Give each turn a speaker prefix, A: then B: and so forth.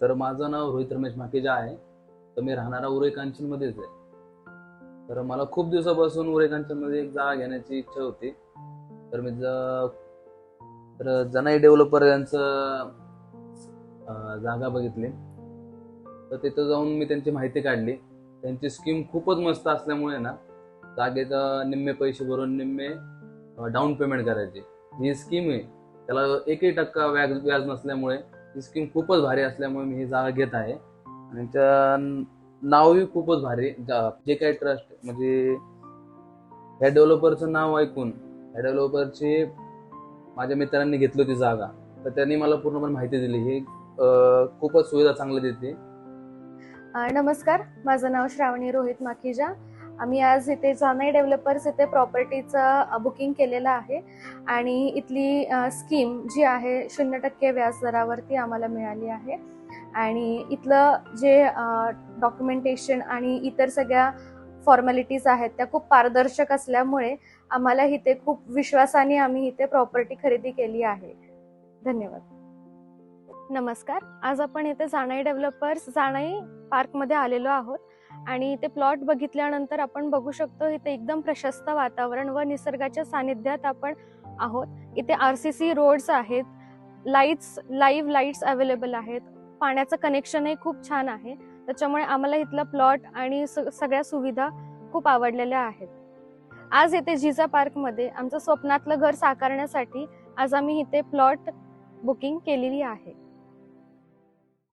A: तर माझं नाव रोहित रमेश माकेजा आहे. तर मी राहणारा उरे कांचनमध्येच आहे. तर मला खूप दिवसापासून उरे कांचनमध्ये एक जागा घेण्याची इच्छा होती. तर मी ज- तर जनाई डेव्हलपर यांचं जागा बघितली. तर तिथं जाऊन मी त्यांची माहिती काढली. त्यांची स्कीम खूपच मस्त असल्यामुळे ना जागेचा निम्मे पैसे भरून निम्मे डाऊन पेमेंट करायचे. ही स्कीम आहे. त्याला एकही टक्का व्याज व्याज नसल्यामुळे ही स्कीम खूपच भारी असल्यामुळे मी ही जागा घेत आहे. आणि त्या नावही खूपच भारी. जे काही ट्रस्ट म्हणजे ह्या डेव्हलपरचं नाव ऐकून ह्या डेव्हलपरची माझ्या मित्रांनी घेतली होती जागा. तर त्यांनी मला पूर्णपणे माहिती दिली. ही खूपच सुविधा चांगली देते.
B: नमस्कार. माझं नाव श्रावणी रोहित माखीजा. आम्ही आज इथे जानाई डेव्हलपर्स इथे प्रॉपर्टीचं बुकिंग केलेलं आहे. आणि इथली स्कीम जी आहे शून्य टक्के व्याजदरावरती आम्हाला मिळाली आहे. आणि इथलं जे डॉक्युमेंटेशन आणि इतर सगळ्या फॉर्मॅलिटीज आहेत त्या खूप पारदर्शक असल्यामुळे आम्हाला इथे खूप विश्वासाने आम्ही इथे प्रॉपर्टी खरेदी केली आहे. धन्यवाद. नमस्कार. आज आपण इथे जाणाई डेव्हलपर्स जाणाई पार्कमध्ये आलेलो आहोत. आणि इथे प्लॉट बघितल्यानंतर आपण बघू शकतो इथे एकदम प्रशस्त वातावरण व निसर्गाच्या सानिध्यात आपण आहोत. इथे आर सी सी रोड्स आहेत लाईट्स लाईव्ह लाईट्स अवेलेबल आहेत. पाण्याचं कनेक्शनही खूप छान आहे. त्याच्यामुळे आम्हाला इथला प्लॉट आणि स- सगळ्या सुविधा खूप आवडलेल्या आहेत. आज इथे जिजा पार्कमध्ये आमचं स्वप्नातलं घर साकारण्यासाठी आज आम्ही इथे प्लॉट बुकिंग केलेली आहे.